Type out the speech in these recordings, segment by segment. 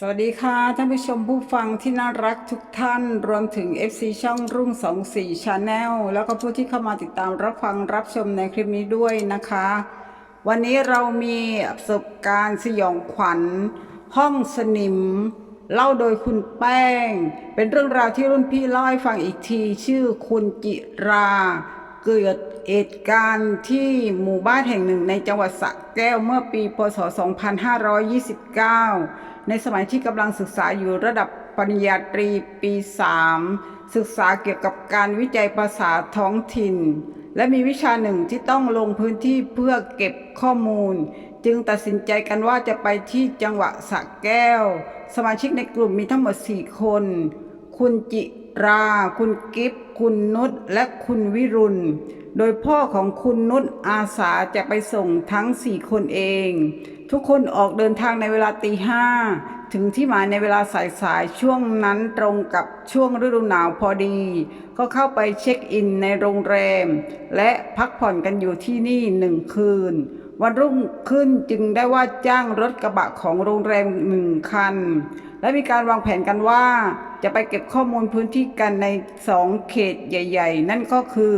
สวัสดีค่ะ ท่านผู้ชมผู้ฟังที่น่ารักทุกท่าน รวมถึง FC ช่องรุ่ง 24 Channel แล้วก็ผู้ที่เข้ามาติดตามรับฟังรับชมในคลิปนี้ด้วยนะคะ วันนี้เรามีประสบการณ์สยองขวัญ ห้องสนิม เล่าโดยคุณแป้ง เป็นเรื่องราวที่รุ่นพี่เล่าให้ฟังอีกที ชื่อคุณจิรา เกิดเหตุการณ์ที่หมู่บ้านแห่งหนึ่งในจังหวัดสระแก้วเมื่อปีพศ 2529 ในสมัยที่กำลังศึกษาอยู่ระดับปริญญาตรีปี 3 ศึกษาเกี่ยวกับการวิจัยภาษาท้องถิ่น และมีวิชาหนึ่งที่ต้องลงพื้นที่เพื่อเก็บข้อมูล จึงตัดสินใจกันว่าจะไปที่จังหวัดสระแก้ว สมาชิกในกลุ่มมีทั้งหมด 4 คน คุณจิ รา คุณกิฟคุณนุชและคุณวิรุณ โดยพ่อของคุณนุชอาสาจะไปส่งทั้ง4คนเอง ทุกคนออกเดินทางในเวลาตีห้าถึงที่หมายในเวลาสายๆช่วงนั้นตรงกับช่วงฤดูหนาวพอดี ก็เข้าไปเช็คอินในโรงแรม และพักผ่อนกันอยู่ที่นี่หนึ่งคืน วันรุ่งขึ้นจึงได้ว่าจ้างรถกระบะของโรงแรมหนึ่งคัน และมีการวางแผนกันว่า จะไปเก็บข้อมูลพื้นที่กันในสองเขตใหญ่ ๆ นั่นก็คือ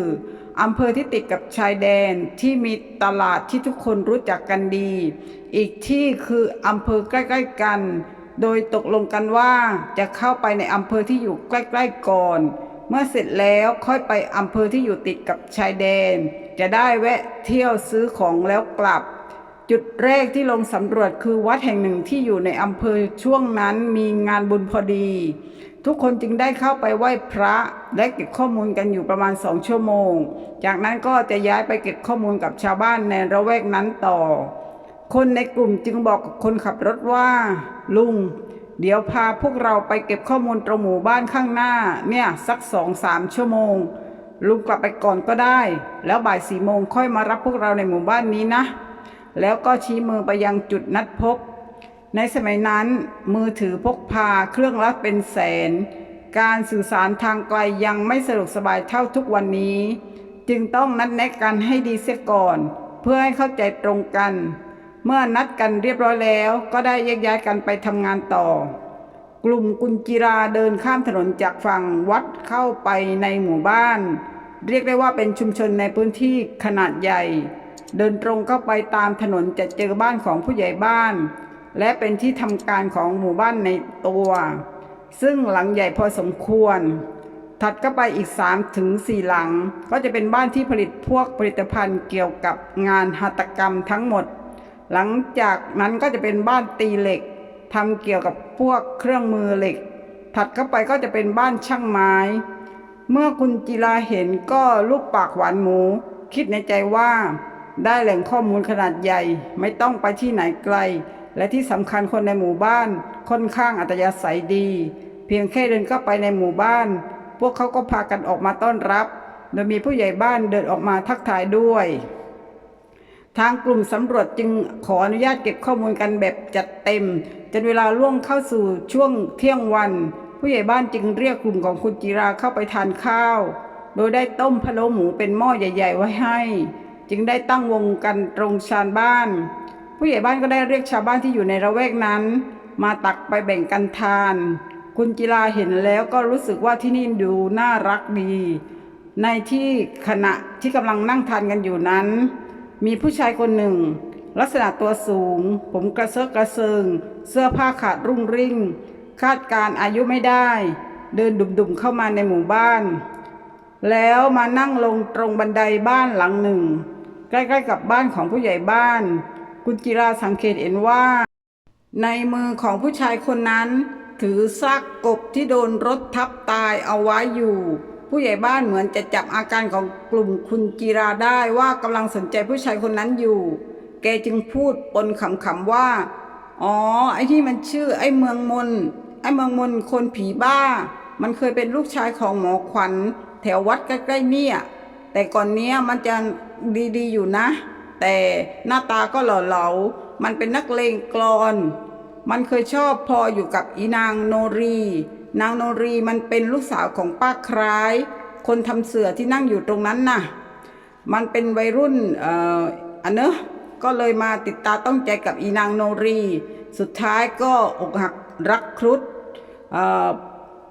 อำเภอที่ติดกับชายแดนที่มีตลาดที่ทุกคนรู้จักกันดี อีกที่คืออำเภอใกล้ๆกัน โดยตกลงกันว่าจะเข้าไปในอำเภอที่อยู่ใกล้ ๆ ก่อน เมื่อเสร็จแล้วค่อยไปอำเภอที่อยู่ติดกับชายแดน จะได้แวะเที่ยวซื้อของแล้วกลับ จุดแรกที่ลงสำรวจคือวัดแห่งหนึ่งที่อยู่ในอำเภอช่วงนั้นมีงานบุญพอดี ทุกคนจึงได้เข้าไปไหว้พระและเก็บข้อมูลกันอยู่ประมาณสองชั่วโมง จากนั้นก็จะย้ายไปเก็บข้อมูลกับชาวบ้านในระแวกนั้นต่อ คนในกลุ่มจึงบอกกับคนขับรถว่า ลุง เดี๋ยวพาพวกเราไปเก็บข้อมูลตรงหมู่บ้านข้างหน้า เนี่ย สักสองสามชั่วโมง ลุงกลับไปก่อนก็ได้ แล้วบ่ายสี่โมงค่อยมารับพวกเราในหมู่บ้านนี้นะ แล้วก็ชี้มือไปยังจุดนัดพบ ในสมัยนั้น มือถือพกพาเครื่องละเป็นแสน การสื่อสารทางไกลยังไม่สะดวกสบายเท่าทุกวันนี้ จึงต้องนัดแนะกันให้ดีเสียก่อน เพื่อให้เข้าใจตรงกัน เมื่อนัดกันเรียบร้อยแล้ว ก็ได้แยกย้ายกันไปทำงานต่อ กลุ่มกุญจิราเดินข้ามถนนจากฝั่งวัดเข้าไปในหมู่บ้าน เรียกได้ว่าเป็นชุมชนในพื้นที่ขนาดใหญ่ เดินตรงเข้าไปตามถนนจะเจอบ้านของผู้ใหญ่บ้าน และเป็นที่ทำการของหมู่บ้านในตัว ซึ่งหลังใหญ่พอสมควร ถัดเข้าไปอีก3ถึง4หลัง ก็จะเป็นบ้านที่ผลิตพวกผลิตภัณฑ์เกี่ยวกับงานหัตถกรรมทั้งหมด หลังจากนั้นก็จะเป็นบ้านตีเหล็กทำเกี่ยวกับพวกเครื่องมือเหล็ก ถัดเข้าไปก็จะเป็นบ้านช่างไม้ เมื่อคุณจิราเห็นก็ลูกปากหวานหมู คิดในใจว่าได้แหล่งข้อมูลขนาดใหญ่ ไม่ต้องไปที่ไหนไกล และที่สำคัญคนในหมู่บ้านค่อนข้างอัตยาศัยดี เพียงแค่เดินเข้าไปในหมู่บ้าน พวกเขาก็พากันออกมาต้อนรับ โดยมีผู้ใหญ่บ้านเดินออกมาทักทายด้วย ทางกลุ่มสำรวจจึงขออนุญาตเก็บข้อมูลกันแบบจัดเต็ม จนเวลาล่วงเข้าสู่ช่วงเที่ยงวัน ผู้ใหญ่บ้านจึงเรียกกลุ่มของคุณจิราเข้าไปทานข้าว โดยได้ต้มพะโล้หมูเป็นหม้อใหญ่ ๆ ไว้ให้ จึงได้ตั้งวงกันตรงชานบ้าน ผู้ใหญ่บ้านก็ได้เรียกชาวบ้านที่อยู่ในระแวกนั้น มาตักไปแบ่งกันทาน คุณจิราเห็นแล้วก็รู้สึกว่าที่นี่ดูน่ารักดี ในที่ขณะที่กำลังนั่งทานกันอยู่นั้น มีผู้ชายคนหนึ่ง ลักษณะตัวสูง ผมกระเซาะกระเซิง เสื้อผ้าขาดรุ่งริ่ง คาดการอายุไม่ได้ เดินดุ่มๆเข้ามาในหมู่บ้าน แล้วมานั่งลงตรงบันไดบ้านหลังหนึ่ง ใกล้ๆกับบ้านของผู้ใหญ่บ้านคุณจิราสังเกตเห็นว่า ในมือของผู้ชายคนนั้น ถือซากกบที่โดนรถทับตายเอาไว้อยู่ ผู้ใหญ่บ้านเหมือนจะจับอาการของกลุ่มคุณจีราได้ว่ากำลังสนใจผู้ชายคนนั้นอยู่ แกจึงพูดปนขำๆว่า อ๋อ ไอ้ที่มันชื่อไอ้เมืองมน ไอ้เมืองมนคนผีบ้า มันเคยเป็นลูกชายของหมอขวัญ แถววัดใกล้ๆเนี่ย แต่ก่อนเนี้ยมันจะดีๆอยู่นะ แต่หน้าตาก็หล่อๆมันเป็นนักเลงกลอน มันเคยชอบพออยู่กับอีนางโนรี นางโนรีมันเป็นลูกสาวของป้าคล้าย คนทำเสือที่นั่งอยู่ตรงนั้นน่ะ มันเป็นวัยรุ่นเอ่ออันเนอะก็เลยมาติดตาต้องใจกับอีนางโนรี สุดท้ายก็อกหักรักครุฑเอ่อ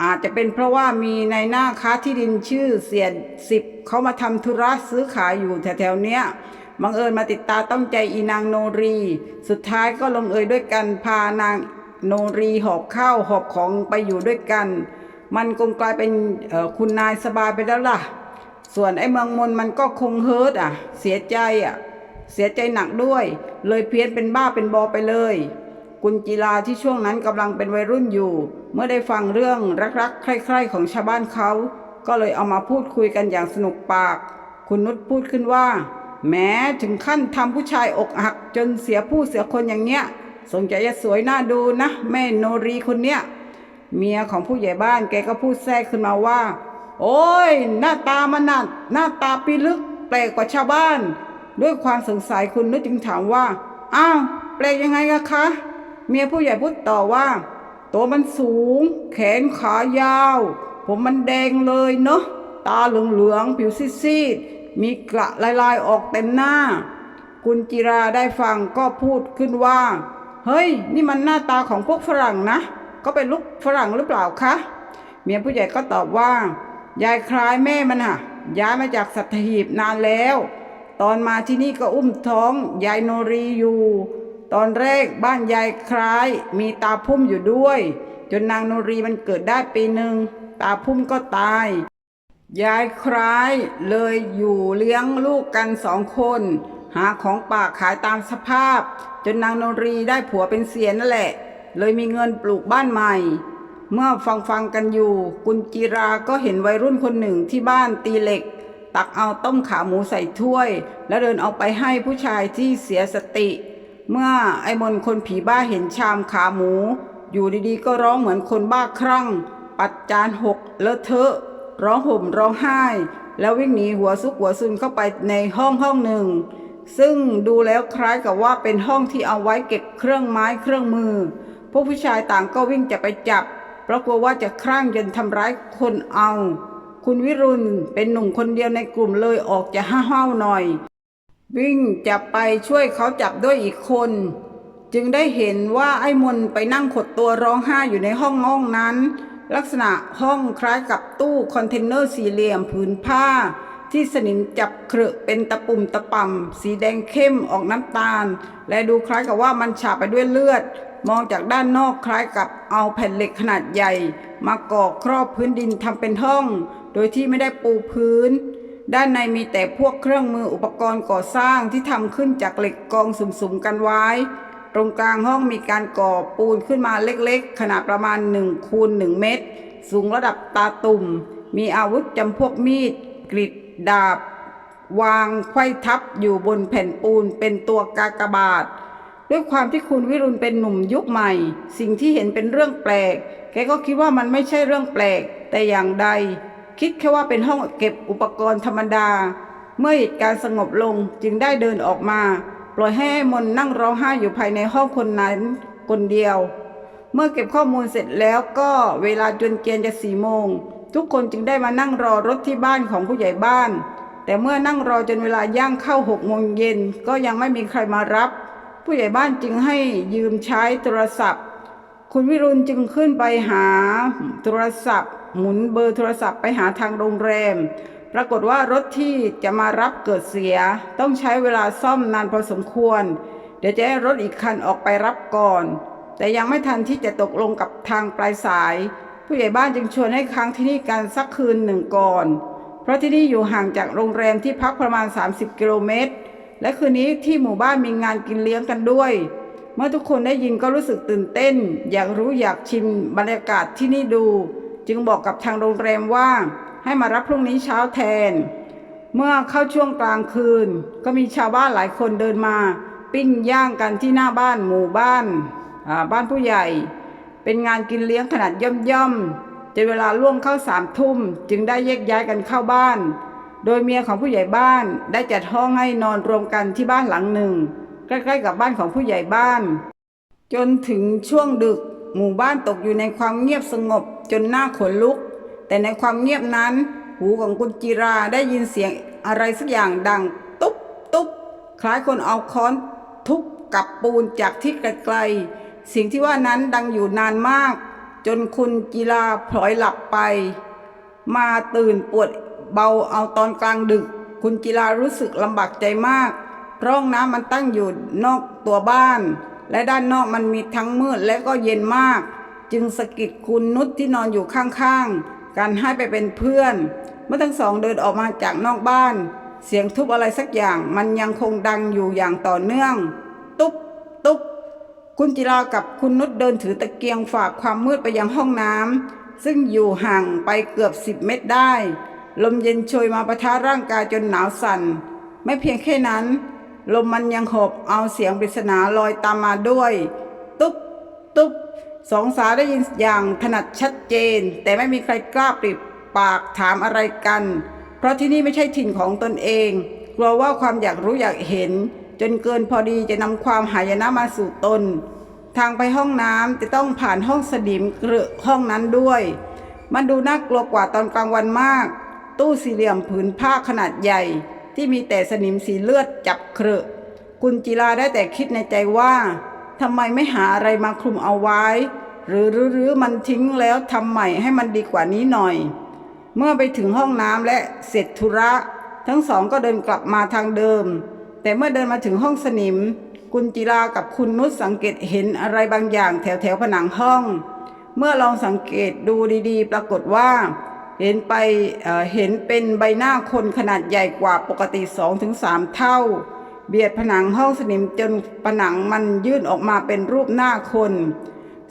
อาจจะเป็นเพราะว่ามีในหน้าค้าที่ดินชื่อเสียสิบเขามาทำธุระซื้อขายอยู่แถวๆเนี้ยบังเอิญมาติดตาต้องใจอีนางโนรี สุดท้ายก็ลงเอยด้วยกันพานาง โนรีหอบข้าวหอบของไปอยู่ด้วยกัน มันคงกลายเป็นคุณนายสบายไปแล้วล่ะ ส่วนไอ้เมืองมนมันก็คงเฮิร์ตอะ เสียใจอะ เสียใจหนักด้วย เลยเพี้ยนเป็นบ้าเป็นบอไปเลย กุญจิลาที่ช่วงนั้นกำลังเป็นวัยรุ่นอยู่ เมื่อได้ฟังเรื่องรักๆ ใคร่ๆ ของชาวบ้านเขา ก็เลยเอามาพูดคุยกันอย่างสนุกปาก คุณนุชพูดขึ้นว่า แม้ถึงขั้นทำผู้ชายอกหักจนเสียผู้เสียคนอย่างเนี้ย สงใจจะสวยน่าดูนะ แม่โนรีคนเนี้ยเมียของผู้ใหญ่บ้านแกก็พูดแทรกขึ้นมาว่า โอ้ย หน้าตามันน่ะหน้าตาปีลึกแปลกกว่าชาวบ้าน ด้วยความสงสัยคุณนึกจึงถามว่า อ้าวแปลกยังไงอะคะ เมียผู้ใหญ่พูดต่อว่า ตัวมันสูง แขนขายาว ผมมันแดงเลยเนาะตาเหลืองๆผิวซีดๆมีกระลายๆออกเต็มหน้ากุญจิราได้ฟังก็พูดขึ้นว่า เฮ้ย นี่มันหน้าตาของพวกฝรั่งนะ ก็เป็นลูกฝรั่งหรือเปล่าคะ เมียผู้ใหญ่ก็ตอบว่า ยายคล้ายแม่มันอะย้ายมาจากสัตหีบนานแล้ว ตอนมาที่นี่ก็อุ้มท้องยายโนรีอยู่ ตอนแรกบ้านยายคล้าย มีตาพุ่มอยู่ด้วย จนนางโนรีมันเกิดได้ปีหนึ่งตาพุ่มก็ตาย ยายคล้ายเลยอยู่เลี้ยงลูกกันสองคน หาของป่าขายตามสภาพ จนนางโนรีได้ผัวเป็นเสียนั่นแหละ เลยมีเงินปลูกบ้านใหม่ เมื่อฟังฟังกันอยู่ กุญจิราก็เห็นวัยรุ่นคนหนึ่งที่บ้านตีเหล็ก ตักเอาต้มขาหมูใส่ถ้วย แล้วเดินเอาไปให้ผู้ชายที่เสียสติ เมื่อไอ้มนคนผีบ้าเห็นชามขาหมู อยู่ดีๆ ก็ร้องเหมือนคนบ้าคลั่ง ปัดจานหกเลอะเทอะ ร้องห่มร้องไห้ แล้ววิ่งหนีหัวซุกหัวซุนเข้าไปในห้องห้องหนึ่ง ซึ่งดูแล้วคล้ายกับว่าเป็นห้องที่เอาไว้เก็บเครื่องไม้เครื่องมือ พวกผู้ชายต่างก็วิ่งจะไปจับ เพราะกลัวว่าจะคลั่งจนทำร้ายคนเอา คุณวิรุณเป็นหนุ่มคนเดียวในกลุ่มเลยออกจะห้าวๆหน่อย วิ่งจะไปช่วยเขาจับด้วยอีกคน จึงได้เห็นว่าไอ้มนไปนั่งขดตัวร้องไห้อยู่ในห้องห้องนั้น ลักษณะห้องคล้ายกับตู้คอนเทนเนอร์สี่เหลี่ยมผืนผ้า ที่สนิมจับเครอะเป็นตะปุ่มตะป่ำสีแดงเข้มออกน้ำตาล และดูคล้ายกับว่ามันฉาบไปด้วยเลือด มองจากด้านนอกคล้ายกับเอาแผ่นเหล็กขนาดใหญ่ มาก่อครอบพื้นดินทำเป็นห้อง โดยที่ไม่ได้ปูพื้น ด้านในมีแต่พวกเครื่องมืออุปกรณ์ก่อสร้างที่ทำขึ้นจากเหล็กกองสุ่มๆกันไว้ ตรงกลางห้องมีการก่อปูนขึ้นมาเล็กๆ ขนาดประมาณ1คูณ1เมตร สูงระดับตาตุ่ม มีอาวุธจำพวกมีดกริด ดาบ วางไขว้ทับอยู่บนแผ่นปูนเป็นตัวกากบาท ด้วยความที่คุณวิรุณเป็นหนุ่มยุคใหม่ สิ่งที่เห็นเป็นเรื่องแปลก แกก็คิดว่ามันไม่ใช่เรื่องแปลก แต่อย่างใด คิดแค่ว่าเป็นห้องเก็บอุปกรณ์ธรรมดา เมื่อเหตุการณ์สงบลงจึงได้เดินออกมา ปล่อยให้มนต์นั่งร้องไห้อยู่ภายในห้องคนนั้นคนเดียว เมื่อเก็บข้อมูลเสร็จแล้วก็เวลาจนเกียนจะสี่โมง ทุกคนจึงได้มานั่งรอรถที่บ้านของผู้ใหญ่บ้าน แต่เมื่อนั่งรอจนเวลาย่างเข้าหกโมงเย็นก็ยังไม่มีใครมารับ ผู้ใหญ่บ้านจึงให้ยืมใช้โทรศัพท์ คุณวิรุณจึงขึ้นไปหาโทรศัพท์ หมุนเบอร์โทรศัพท์ไปหาทางโรงแรม ปรากฏว่ารถที่จะมารับเกิดเสีย ต้องใช้เวลาซ่อมนานพอสมควร เดี๋ยวจะให้รถอีกคันออกไปรับก่อน แต่ยังไม่ทันที่จะตกลงกับทางปลายสาย ผู้ใหญ่บ้านจึงชวนให้ค้างที่นี่กันสักคืนหนึ่งก่อน เพราะที่นี่อยู่ห่างจากโรงแรมที่พักประมาณ 30 กิโลเมตร และคืนนี้ที่หมู่บ้านมีงานกินเลี้ยงกันด้วย เมื่อทุกคนได้ยินก็รู้สึกตื่นเต้น อยากรู้อยากชิมบรรยากาศที่นี่ดู จึงบอกกับทางโรงแรมว่า ให้มารับพรุ่งนี้เช้าแทน เมื่อเข้าช่วงกลางคืน ก็มีชาวบ้านหลายคนเดินมา ปิ้งย่างกันที่หน้าบ้านหมู่บ้านบ้านผู้ใหญ่ เป็นงานกินเลี้ยงขนาดย่อมๆจนเวลาล่วงเข้าสามทุ่มจึงได้แยกย้ายกันเข้าบ้าน โดยเมียของผู้ใหญ่บ้านได้จัดห้องให้นอนรวมกันที่บ้านหลังหนึ่ง ใกล้ๆกับบ้านของผู้ใหญ่บ้าน จนถึงช่วงดึกหมู่บ้านตกอยู่ในความเงียบสงบจนหน้าขนลุก แต่ในความเงียบนั้น หูของคุณจิราได้ยินเสียงอะไรสักอย่างดัง ตุ๊บตุ๊บคล้ายคนเอาค้อนทุบกับปูนจากที่ไกลๆ สียงที่ว่านั้นดังอยู่นานมาก จนคุณกีฬาพลอยหลับไป มาตื่นปวดเบาเอาตอนกลางดึก คุณกีฬารู้สึกลำบากใจมากเพราะห้องน้ำมันตั้งอยู่นอกตัวบ้าน และด้านนอกมันมีทั้งมืดและก็เย็นมาก จึงสะกิดคุณนุชที่นอนอยู่ข้างๆกันให้ไปเป็นเพื่อน เมื่อทั้งสองเดินออกมาจากนอกบ้าน เสียงทุบอะไรสักอย่างมันยังคงดังอยู่อย่างต่อเนื่อง ตุ๊บตุ๊บ คุณจิรากับคุณนุชเดินถือตะเกียงฝากความมืดไปยังห้องน้ำซึ่งอยู่ห่างไปเกือบสิบเมตรได้ ลมเย็นโชยมาประทะร่างกายจนหนาวสั่น ไม่เพียงแค่นั้น ลมมันยังหอบเอาเสียงปริศนาลอยตามมาด้วย ตุ๊บตุ๊บสองสาได้ยินอย่างถนัดชัดเจน แต่ไม่มีใครกล้าปริบปากถามอะไรกัน เพราะที่นี่ไม่ใช่ถิ่นของตนเอง กลัวว่าความอยากรู้อยากเห็น จนเกินพอดีจะนำความหายนะมาสู่ตน ทางไปห้องน้ำจะต้องผ่านห้องสนิมเกลือห้องนั้นด้วย มันดูน่ากลัวกว่าตอนกลางวันมาก ตู้สี่เหลี่ยมผืนผ้าขนาดใหญ่ ที่มีแต่สนิมสีเลือดจับเครอะกุญจิลาได้แต่คิดในใจว่าทำไมไม่หาอะไรมาคลุมเอาไว้ หรือรือหรือมันทิ้งแล้วทำใหม่ให้มันดีกว่านี้หน่อย เมื่อไปถึงห้องน้ำและเสร็จธุระ ทั้งสองก็เดินกลับมาทางเดิม แต่เมื่อเดินมาถึงห้องสนิม คุณจิรากับคุณนุชสังเกตเห็นอะไรบางอย่างแถวแถวผนังห้อง เมื่อลองสังเกตดูดีๆ ปรากฏว่า เห็นไปเเห็นเป็นใบหน้าคนขนาดใหญ่กว่าปกติ 2-3 เท่า เบียดผนังห้องสนิมจนผนังมันยื่นออกมาเป็นรูปหน้าคน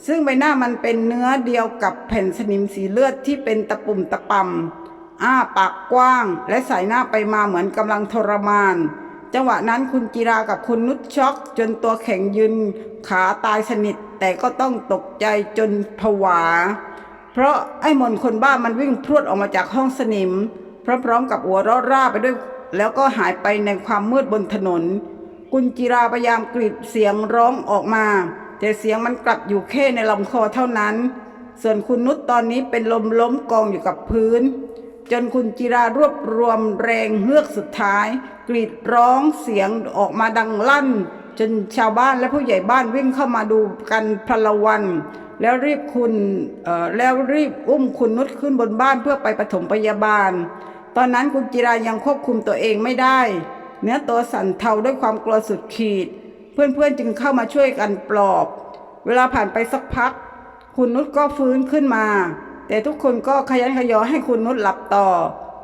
ซึ่งใบหน้ามันเป็นเนื้อเดียวกับแผ่นสนิมสีเลือดที่เป็นตะปุ่มตะปำอ้าปากกว้าง และสายหน้าไปมาเหมือนกำลังทรมาน จังหวะนั้นคุณจิรากับคุณนุชช็อก จนตัวแข็งยืนขาตายสนิท แต่ก็ต้องตกใจจนผวา เพราะไอ้มนคนบ้ามันวิ่งพรวดออกมาจากห้องสนิมพร้อมๆกับหัวเราะร่าไปด้วย แล้วก็หายไปในความมืดบนถนนกุญจิราพยายามกรีดเสียงร้องออกมา แต่เสียงมันกลับอยู่แค่ในลำคอเท่านั้น ส่วนคุณนุชตอนนี้เป็นลมล้มกองอยู่กับพื้น จนคุณจิรารวบรวมแรงเฮือกสุดท้าย กรีดร้องเสียงออกมาดังลั่น จนชาวบ้านและผู้ใหญ่บ้านวิ่งเข้ามาดูกันพลวัน แล้วรีบคุณเอ่อแล้วรีบอุ้มคุณนุชขึ้นบนบ้านเพื่อไปปฐมพยาบาล ตอนนั้นคุณจิรายังควบคุมตัวเองไม่ได้ เนื้อตัวสั่นเทาด้วยความกลัวสุดขีด เพื่อนๆจึงเข้ามาช่วยกันปลอบ เวลาผ่านไปสักพัก คุณนุชก็ฟื้นขึ้นมา แต่ทุกคนก็ขยันขยอให้คุณนุชหลับต่อ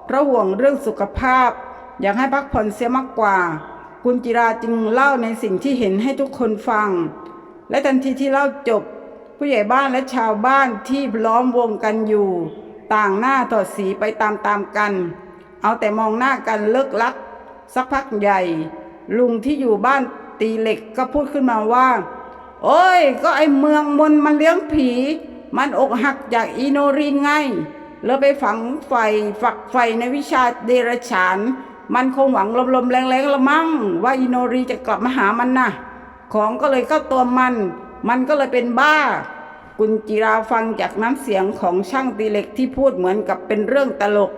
เพราะห่วงเรื่องสุขภาพ อยากให้พักผ่อนเสียมากกว่า คุณจิราจึงเล่าในสิ่งที่เห็นให้ทุกคนฟัง และทันทีที่เล่าจบ ผู้ใหญ่บ้านและชาวบ้านที่ล้อมวงกันอยู่ ต่างหน้าถอดสีไปตามๆกัน เอาแต่มองหน้ากันเลิกลัก สักพักใหญ่ ลุงที่อยู่บ้านตีเหล็กก็พูดขึ้นมาว่า โอ้ย ก็ไอเมืองมนมันเลี้ยงผี มันอกหักจากอีโนรีไง แล้วไปฝังไฟฝักไฟในวิชาเดรฉาน มันคงหวังลมๆแรงๆละมั่งว่าอีโนรีจะกลับมาหามันนะของก็เลยเข้าตัวมัน มันก็เลยเป็นบ้า กุญจิราฟังจากน้ำเสียงของช่างตีเหล็กที่พูดเหมือนกับเป็นเรื่องตลก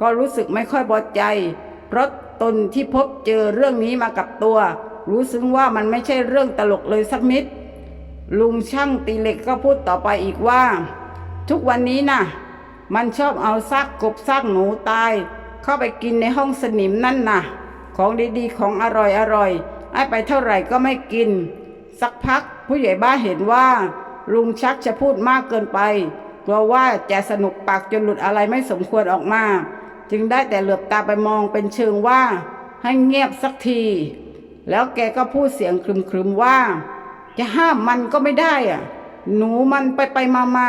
ก็รู้สึกไม่ค่อยพอใจ เพราะตนที่พบเจอเรื่องนี้มากับตัว รู้ซึ้งว่ามันไม่ใช่เรื่องตลกเลยสักนิด ลุงช่างตีเหล็กก็พูดต่อไปอีกว่า ทุกวันนี้นะ่ะ มันชอบเอาซากกบซากหนูตาย เข้าไปกินในห้องสนิมนั่นน่ะ ของดีๆของอร่อยอร่อยๆให้ไปเท่าไหร่ก็ไม่กิน สักพักผู้ใหญ่บ้านเห็นว่า ลุงชักจะพูดมากเกินไปกลัวว่าจะสนุกปากจนหลุดอะไรไม่สมควรออกมา จึงได้แต่เหลือบตาไปมองเป็นเชิงว่า ให้เงียบสักที แล้วแกก็พูดเสียงครึมๆว่า จะห้ามมันก็ไม่ได้อะ หนูมันไปไปมามา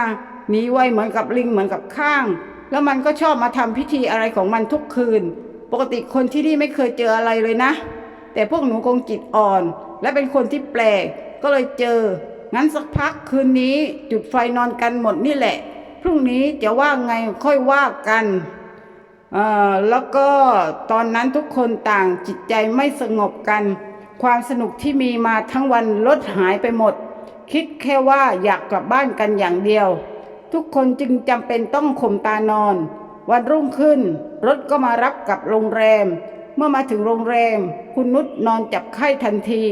หนีไวเหมือนกับลิงเหมือนกับข้าง แล้วมันก็ชอบมาทำพิธีอะไรของมันทุกคืน ปกติคนที่นี่ไม่เคยเจออะไรเลยนะ แต่พวกหนูคงจิตอ่อน และเป็นคนที่แปลก ก็เลยเจอ งั้นสักพักคืนนี้จุดไฟนอนกันหมดนี่แหละ พรุ่งนี้จะว่าไงค่อยว่ากันเอ่อแล้วก็ตอนนั้นทุกคนต่างจิตใจไม่สงบกัน ความสนุกที่มีมาทั้งวันลดหายไปหมด คิดแค่ว่าอยากกลับบ้านกันอย่างเดียว ทุกคนจึงจำเป็นต้องข่มตานอน วันรุ่งขึ้น รถก็มารับกลับโรงแรม เมื่อมาถึงโรงแรม คุณนุชนอนจับไข้ทันที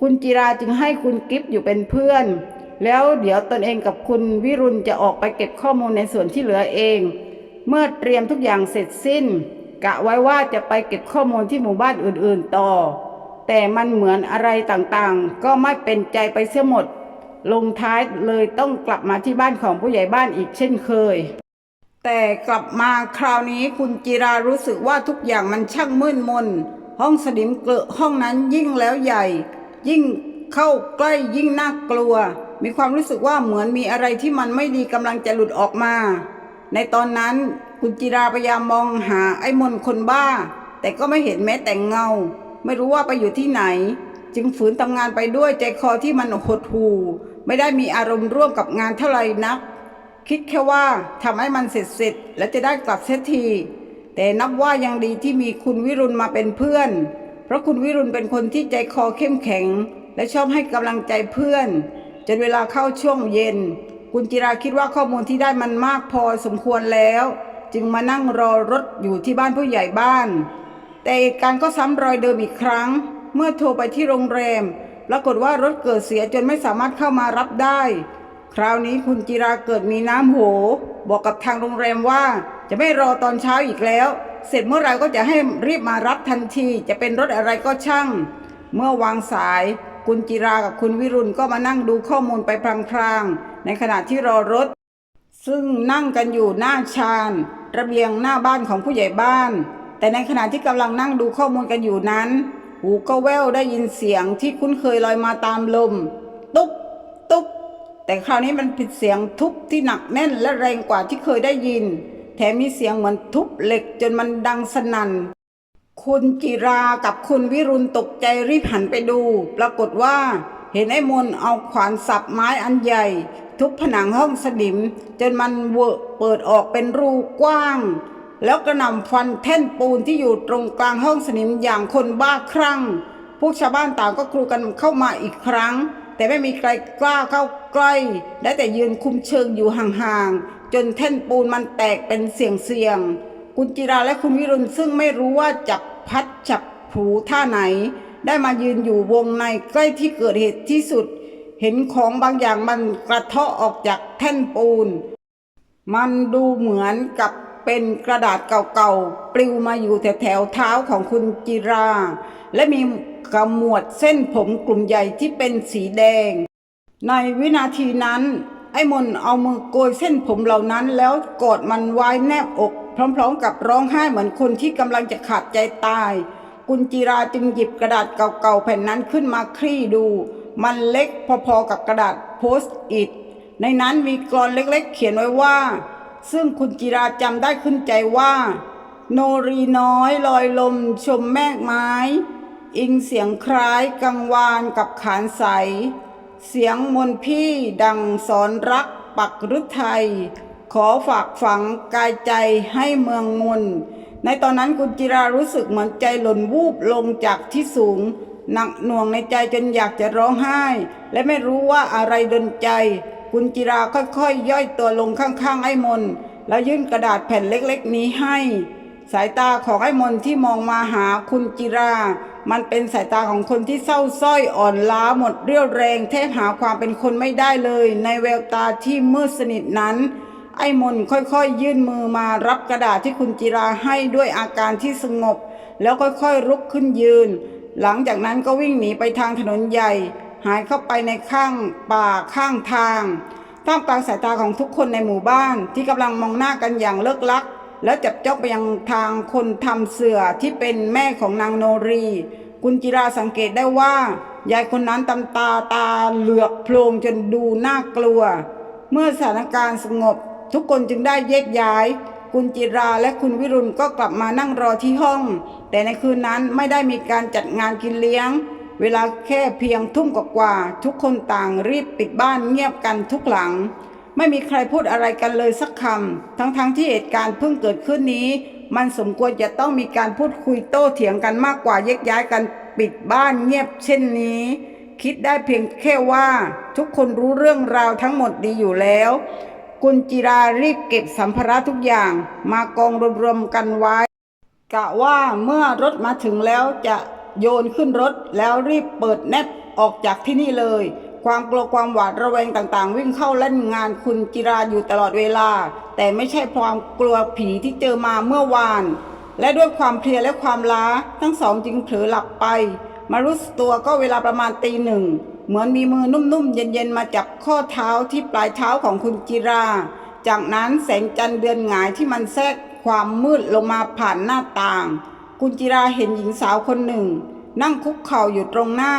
คุณจิราจึงให้คุณกิฟต์อยู่เป็นเพื่อน แล้วเดี๋ยวตนเองกับคุณวิรุณจะออกไปเก็บข้อมูลในส่วนที่เหลือเอง เมื่อเตรียมทุกอย่างเสร็จสิ้น กะไว้ว่าจะไปเก็บข้อมูลที่หมู่บ้านอื่น ๆ ต่อ แต่มันเหมือนอะไรต่างๆ ก็ไม่เป็นใจไปเสียหมด ลงท้ายเลยต้องกลับมาที่บ้านของผู้ใหญ่บ้านอีกเช่นเคย แต่กลับมาคราวนี้คุณจิรารู้สึกว่าทุกอย่างมันช่างมืดมน ห้องสนิมเกลอะห้องนั้นยิ่งแล้วใหญ่ ยิ่งเข้าใกล้ยิ่งน่ากลัว มีความรู้สึกว่าเหมือนมีอะไรที่มันไม่ดีกำลังจะหลุดออกมา ในตอนนั้นคุณจิราพยายามมองหาไอ้มนคนบ้า แต่ก็ไม่เห็นแม้แต่เงา ไม่รู้ว่าไปอยู่ที่ไหน จึงฝืนทำงานไปด้วยใจคอที่มันหดหู่ไม่ได้มีอารมณ์ร่วมกับงานเท่าไหร่นัก คิดแค่ว่าทำให้มันเสร็จเสร็จและจะได้กลับเสียทีแต่นับว่ายังดีที่มีคุณวิรุณมาเป็นเพื่อน เพราะคุณวิรุณเป็นคนที่ใจคอเข้มแข็ง และชอบให้กำลังใจเพื่อน จนเวลาเข้าช่วงเย็น คุณจิราคิดว่าข้อมูลที่ได้มันมากพอสมควรแล้ว จึงมานั่งรอรถอยู่ที่บ้านผู้ใหญ่บ้าน แต่เหตุการณ์ก็ซ้ำรอยเดิมอีกครั้ง เมื่อโทรไปที่โรงแรม ปรากฏว่ารถเกิดเสียจนไม่สามารถเข้ามารับได้ คราวนี้คุณจิราเกิดมีน้ำโห บอกกับทางโรงแรมว่า จะไม่รอตอนเช้าอีกแล้ว เสร็จเมื่อไหรก็จะให้รีบมารับทันที จะเป็นรถอะไรก็ช่าง เมื่อวางสาย คุณจิรากับคุณวิรุณก็มานั่งดูข้อมูลไปพลางๆ ในขณะที่รอรถ ซึ่งนั่งกันอยู่หน้าชานระเบียงหน้าบ้านของผู้ใหญ่บ้าน แต่ในขณะที่กำลังนั่งดูข้อมูลกันอยู่นั้น หูก็แว่วได้ยินเสียงที่คุ้นเคยลอยมาตามลม ตุ๊บตุ๊บแต่คราวนี้มันผิดเสียงทุบที่หนักแน่นและแรงกว่าที่เคยได้ยิน แถมมีเสียงเหมือนทุบเหล็กจนมันดังสนั่นคุณจิรากับคุณวิรุณตกใจรีบหันไปดู ปรากฏว่า เห็นไอ้มนเอาขวานสับไม้อันใหญ่ ทุบผนังห้องสนิม จนมันเวอะเปิดออกเป็นรูกว้าง แล้วกระหน่ำฟันแท่นปูนที่อยู่ตรงกลางห้องสนิมอย่างคนบ้าคลั่ง พวกชาวบ้านต่างก็กรูกันเข้ามาอีกครั้ง แต่ไม่มีใครกล้าเข้าใกล้ ได้แต่ยืนคุมเชิงอยู่ห่างๆ จนแท่นปูนมันแตกเป็นเสียงๆ คุณจิราและคุณวิรุณซึ่งไม่รู้ว่าจับพัดจับผูท่าไหน ได้มายืนอยู่วงในใกล้ที่เกิดเหตุที่สุด เห็นของบางอย่างมันกระเทาะออกจากแท่นปูน มันดูเหมือนกับ เป็นกระดาษเก่าๆ ปลิวมาอยู่แถวๆเท้าของคุณจิรา และมีกระมวดเส้นผมกลุ่มใหญ่ที่เป็นสีแดง ในวินาทีนั้น ไอ้มนเอามือโกยเส้นผมเหล่านั้น แล้วกอดมันไว้แนบอก พร้อมๆ กับร้องไห้เหมือนคนที่กำลังจะขาดใจตายกุญจิราจึงหยิบกระดาษเก่าๆแผ่นนั้นขึ้นมาคลี่ดู มันเล็กพอๆกับกระดาษโพสต์อิทในนั้นมีกรอนเล็กๆ เขียนไว้ว่า ซึ่งคุณจิราจำได้ขึ้นใจว่า โนรีน้อยลอยลมชมแมกไม้ อิงเสียงคล้ายกังวานกับขานใส เสียงมนพี่ดังสอนรักปักฤทัย ขอฝากฝังกายใจให้เมืองมนในตอนนั้นกุญจิรารู้สึกเหมือนใจหล่นวูบลงจากที่สูง หนักหน่วงในใจจนอยากจะร้องไห้ และไม่รู้ว่าอะไรดนใจกุญจิราค่อยๆย่อยตัวลงข้างๆไอ้มน แล้วยื่นกระดาษแผ่นเล็กๆนี้ให้ สายตาของไอ้มนที่มองมาหาคุณจิรา มันเป็นสายตาของคนที่เศร้าสร้อยอ่อนล้าหมดเรี่ยวแรงแทบหาความเป็นคนไม่ได้เลย ในแววตาที่มืดสนิทนั้นไอ้มนค่อยๆยื่นมือมารับกระดาษที่คุณจิราให้ด้วยอาการที่สงบ แล้วค่อยๆลุกขึ้นยืน หลังจากนั้นก็วิ่งหนีไปทางถนนใหญ่ หายเข้าไปในข้างป่าข้างทางท่ามกลางสายตาของทุกคนในหมู่บ้านที่กำลังมองหน้ากันอย่างเลิกลัก แล้วจับจ้องไปยังทางคนทำเสือที่เป็นแม่ของนางโนรี คุณจิราสังเกตได้ว่ายายคนนั้นตำตาตาเหลือกโพลงจนดูน่ากลัว เมื่อสถานการณ์สงบ ทุกคนจึงได้แยกย้าย คุณจิราและคุณวิรุณก็กลับมานั่งรอที่ห้อง แต่ในคืนนั้นไม่ได้มีการจัดงานกินเลี้ยง เวลาแค่เพียงทุ่มกว่าทุกคนต่างรีบปิดบ้านเงียบกันทุกหลัง ไม่มีใครพูดอะไรกันเลยสักคำทั้งๆที่เหตุการณ์เพิ่งเกิดขึ้นนี้ มันสมควรจะต้องมีการพูดคุยโต้เถียงกันมากกว่าแยกย้ายกันปิดบ้านเงียบเช่นนี้คิดได้เพียงแค่ว่าทุกคนรู้เรื่องราวทั้งหมดดีอยู่แล้ว กุญจิรารีบเก็บสัมภาระทุกอย่างมากองรวมๆกันไว้ กะว่าเมื่อรถมาถึงแล้วจะโยนขึ้นรถแล้วรีบเปิดแนบออกจากที่นี่เลย ความกลัวความหวาดระแวงต่างๆ วิ่งเข้าเล่นงานคุณจิราอยู่ตลอดเวลา แต่ไม่ใช่ความกลัวผีที่เจอมาเมื่อวาน และด้วยความเพลียและความล้าทั้งสองจึงเผลอหลับไป มารู้สตัวก็เวลาประมาณตีหนึ่ง เหมือนมีมือนุ่มๆ เย็นๆ มาจับข้อเท้าที่ปลายเท้าของคุณจิรา จากนั้นแสงจันทร์เดือนหงายที่มันแทรกความมืดลงมาผ่านหน้าต่าง คุณจิราเห็นหญิงสาวคนหนึ่ง นั่งคุกเข่าอยู่ตรงหน้า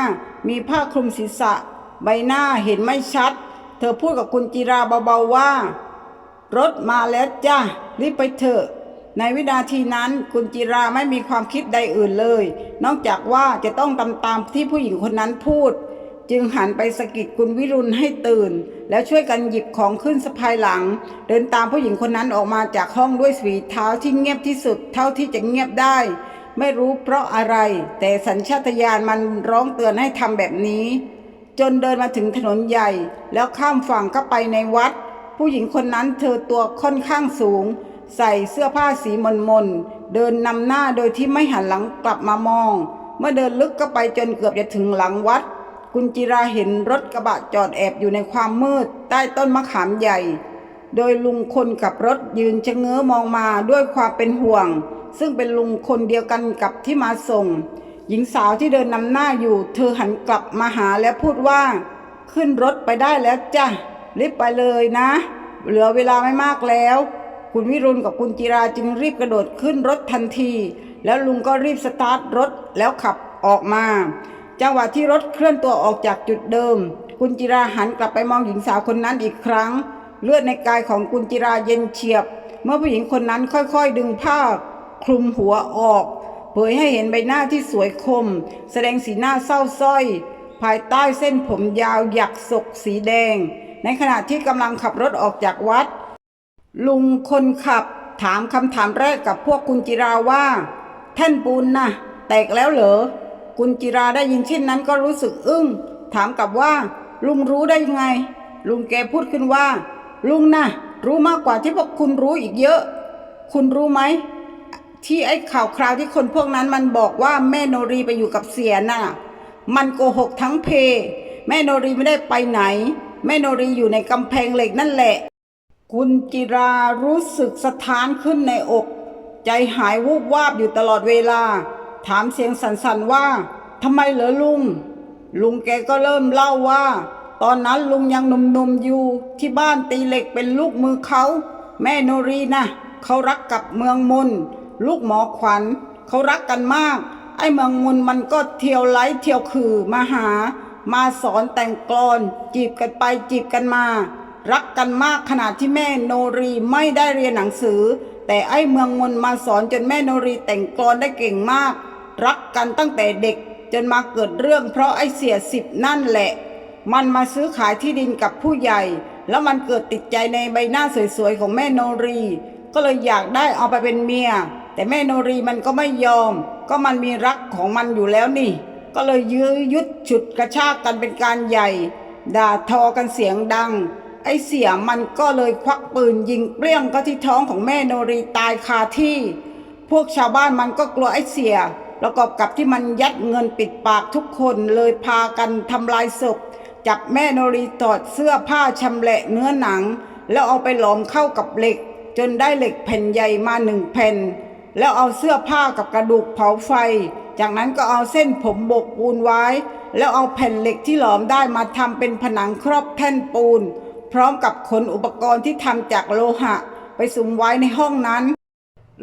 มีผ้าคลุมศีรษะ ใบหน้าเห็นไม่ชัด เธอพูดกับคุณจิราเบาๆว่า รถมาแล้วจ้ารีบไปเถอะในวินาทีนั้นคุณจิราไม่มีความคิดใดอื่นเลย นอกจากว่าจะต้องทำตามที่ผู้หญิงคนนั้นพูด จึงหันไปสะกิดคุณวิรุณให้ตื่น แล้วช่วยกันหยิบของขึ้นสะพายหลัง เดินตามผู้หญิงคนนั้นออกมาจากห้องด้วยสีเท้าที่เงียบที่สุด เท่าที่จะเงียบได้ ไม่รู้เพราะอะไร แต่สัญชาตญาณมันร้องเตือนให้ทำแบบนี้ จนเดินมาถึงถนนใหญ่ แล้วข้ามฝั่งเข้าไปในวัด ผู้หญิงคนนั้นเธอตัวค่อนข้างสูง ใส่เสื้อผ้าสีมนมนเดินนำหน้าโดยที่ไม่หันหลังกลับมามอง เมื่อเดินลึกเข้าไปจนเกือบจะถึงหลังวัด คุณจิราเห็นรถกระบะจอดแอบอยู่ในความมืด ใต้ต้นมะขามใหญ่ โดยลุงคนขับรถยืนชะเง้อมองมาด้วยความเป็นห่วง ซึ่งเป็นลุงคนเดียวกันกับที่มาส่ง หญิงสาวที่เดินนำหน้าอยู่ เธอหันกลับมาหาและพูดว่า ขึ้นรถไปได้แล้วจ้ะรีบไปเลยนะ เหลือเวลาไม่มากแล้ว คุณวิรุณกับคุณจิราจึงรีบกระโดดขึ้นรถทันที แล้วลุงก็รีบสตาร์ทรถแล้วขับออกมา จังหวะที่รถเคลื่อนตัวออกจากจุดเดิม คุณจิราหันกลับไปมองหญิงสาวคนนั้นอีกครั้ง เลือดในกายของคุณจิราเย็นเฉียบ เมื่อผู้หญิงคนนั้นค่อยๆ ดึงผ้าคลุมหัวออก เผยให้เห็นใบหน้าที่สวยคม แสดงสีหน้าเศร้าสร้อย ภายใต้เส้นผมยาวหยักศกสีแดง ในขณะที่กำลังขับรถออกจากวัด ลุงคนขับถามคำถามแรกกับพวกคุณจิราว่า แท่นปูนนะแตกแล้วเหรอ คุณจิราได้ยินเช่นนั้นก็รู้สึกอึ้ง ถามกลับว่า ลุงรู้ได้ยังไง ลุงแกพูดขึ้นว่า ลุงนะรู้มากกว่าที่พวกคุณรู้อีกเยอะ คุณรู้ไหม ที่ไอ้ข่าวคราวที่คนพวกนั้นมันบอกว่าแม่โนรีไปอยู่กับเสียน่ะ มันโกหกทั้งเพ แม่โนรีไม่ได้ไปไหน แม่โนรีอยู่ในกำแพงเหล็กนั่นแหละ คุณจิรารู้สึกสะท้านขึ้นในอก ใจหายวูบวาบอยู่ตลอดเวลา ถามเสียงสั่นๆว่าทำไมเหรอลุง ลุงแกก็เริ่มเล่าว่า ตอนนั้นลุงยังหนุ่มๆอยู่ที่บ้านตีเหล็กเป็นลูกมือเขาแม่โนรีนะเขารักกับเมืองมนลูกหมอขวัญเขารักกันมาก ไอ้เมืองมนมันก็เที่ยวไล่เที่ยวคือมาหา มาสอนแต่งกลอน จีบกันไปจีบกันมา รักกันมากขนาดที่แม่โนรีไม่ได้เรียนหนังสือ แต่ไอ้เมืองมนมาสอนจนแม่โนรีแต่งกลอนได้เก่งมาก รักกันตั้งแต่เด็กจนมาเกิดเรื่องเพราะไอ้เสียสิบนั่นแหละ มันมาซื้อขายที่ดินกับผู้ใหญ่ แล้วมันเกิดติดใจในใบหน้าสวยๆของแม่โนรี ก็เลยอยากได้เอาไปเป็นเมีย แต่แม่โนรีมันก็ไม่ยอม ก็มันมีรักของมันอยู่แล้วนี่ ก็เลยยื้อยุดฉุดกระชากกันเป็นการใหญ่ ด่าทอกันเสียงดัง ไอ้เสียมันก็เลยควักปืนยิงเปรี้ยงก็ที่ท้องของแม่โนรีตายคาที่ พวกชาวบ้านมันก็กลัวไอ้เสีย ประกอบกับที่มันยัดเงินปิดปากทุกคนเลยพากันทำลายศพ จับแม่โนรีถอดเสื้อผ้าชำแหละเนื้อหนัง แล้วเอาไปหลอมเข้ากับเหล็ก จนได้เหล็กแผ่นใหญ่มาหนึ่งแผ่น แล้วเอาเสื้อผ้ากับกระดูกเผาไฟ จากนั้นก็เอาเส้นผมบกปูนไว้ แล้วเอาแผ่นเหล็กที่หลอมได้มาทำเป็นผนังครอบแท่นปูน พร้อมกับขนอุปกรณ์ที่ทำจากโลหะ ไปสุมไว้ในห้องนั้น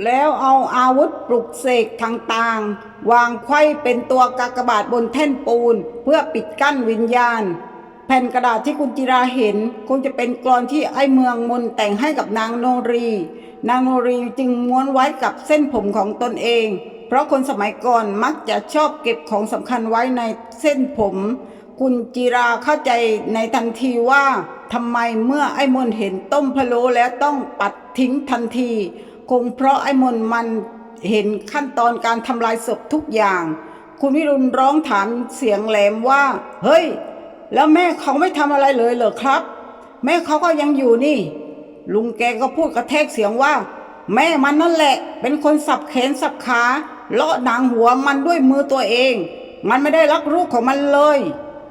แล้วเอาอาวุธปลุกเสกต่างๆ วางไขว้เป็นตัวกากบาทบนแท่นปูน เพื่อปิดกั้นวิญญาณ แผ่นกระดาษที่คุณจิราเห็น คงจะเป็นกลอนที่ไอ้เมืองมนแต่งให้กับนางโนรี นางโนรีจึงม้วนไว้กับเส้นผมของตนเอง เพราะคนสมัยก่อนมักจะชอบเก็บของสำคัญไว้ในเส้นผม คุณจิราเข้าใจในทันทีว่าทำไมเมื่อไอ้มนเห็นต้มพะโล้แล้วต้องปัดทิ้งทันที คงเพราะไอ้มนมันเห็นขั้นตอนการทำลายศพทุกอย่าง คุณวิรุณร้องถามเสียงแหลมว่า เฮ้ย แล้วแม่เขาไม่ทำอะไรเลยเหรอครับ แม่เขาก็ยังอยู่นี่ ลุงแกก็พูดกระแทกเสียงว่า แม่มันนั่นแหละ เป็นคนสับแขนสับขาเลาะหนังหัวมันด้วยมือตัวเอง มันไม่ได้รักลูกของมันเลย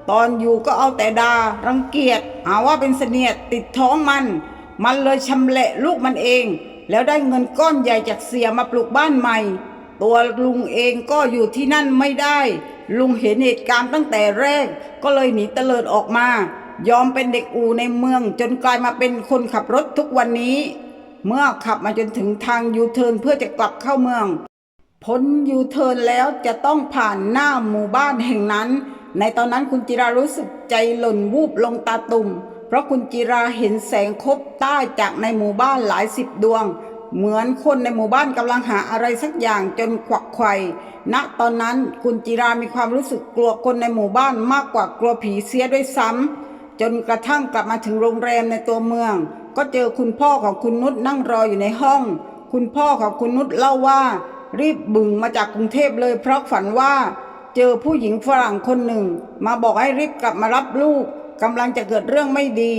ตอนอยู่ก็เอาแต่ดารังเกียจหาว่าเป็นเสนียดติดท้องมัน มันเลยชำแหละลูกมันเอง แล้วได้เงินก้อนใหญ่จากเสียมาปลูกบ้านใหม่ ตัวลุงเองก็อยู่ที่นั่นไม่ได้ ลุงเห็นเหตุการณ์ตั้งแต่แรก ก็เลยหนีเตลิดออกมา ยอมเป็นเด็กอูในเมือง จนกลายมาเป็นคนขับรถทุกวันนี้ เมื่อขับมาจนถึงทางยูเทิร์นเพื่อจะกลับเข้าเมืองพ้นยูเทิร์นแล้วจะต้องผ่านหน้าหมู่บ้านแห่งนั้น ในตอนนั้นคุณจิรารู้สึกใจหล่นวูบลงตาตุ่ม เพราะคุณจิราเห็นแสงคบใต้จากในหมู่บ้านหลายสิบดวง เหมือนคนในหมู่บ้านกำลังหาอะไรสักอย่างจนขวักไขว่ณตอนนั้นคุณจิรามีความรู้สึกกลัวคนในหมู่บ้านมากกว่ากลัวผีเสียด้วยซ้ำจนกระทั่งกลับมาถึงโรงแรมในตัวเมือง ก็เจอคุณพ่อของคุณนุชนั่งรออยู่ในห้อง คุณพ่อของคุณนุชเล่าว่า รีบบึงมาจากกรุงเทพเลยเพราะฝันว่า เจอผู้หญิงฝรั่งคนหนึ่ง มาบอกให้รีบกลับมารับลูก กำลังจะเกิดเรื่องไม่ดี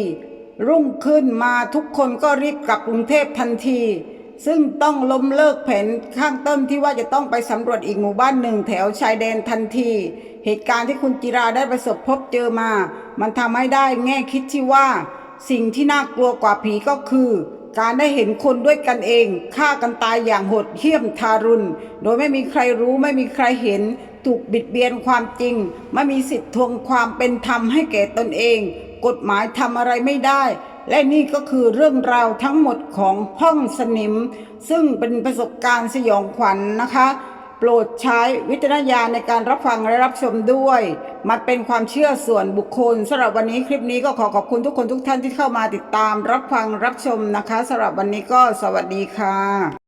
รุ่งขึ้นมาทุกคนก็รีบกลับกรุงเทพทันที ซึ่งต้องล้มเลิกแผนข้างต้นที่ว่าจะต้องไปสำรวจอีกหมู่บ้านหนึ่งแถวชายแดนทันที เหตุการณ์ที่คุณจิราได้ประสบพบเจอมา มันทำให้ได้แง่คิดที่ว่า สิ่งที่น่ากลัวกว่าผีก็คือการได้เห็นคนด้วยกันเองฆ่ากันตายอย่างโหดเหี้ยมทารุณ โดยไม่มีใครรู้ไม่มีใครเห็น ถูกบิดเบียนความจริง ไม่มีสิทธิ์ทวงความเป็นธรรมให้แก่ตนเอง กฎหมายทำอะไรไม่ได้ และนี่ก็คือเรื่องราวทั้งหมดของห้องสนิม ซึ่งเป็นประสบการณ์สยองขวัญนนะคะ โปรดใช้วิจารณญาณในการรับฟังและรับชมด้วย มันเป็นความเชื่อส่วนบุคคลสำหรับวันนี้คลิปนี้ก็ขอขอบคุณทุกคนทุกท่านที่เข้ามาติดตาม รับฟังรับชมนะคะสำหรับวันนี้ก็สวัสดีค่ะ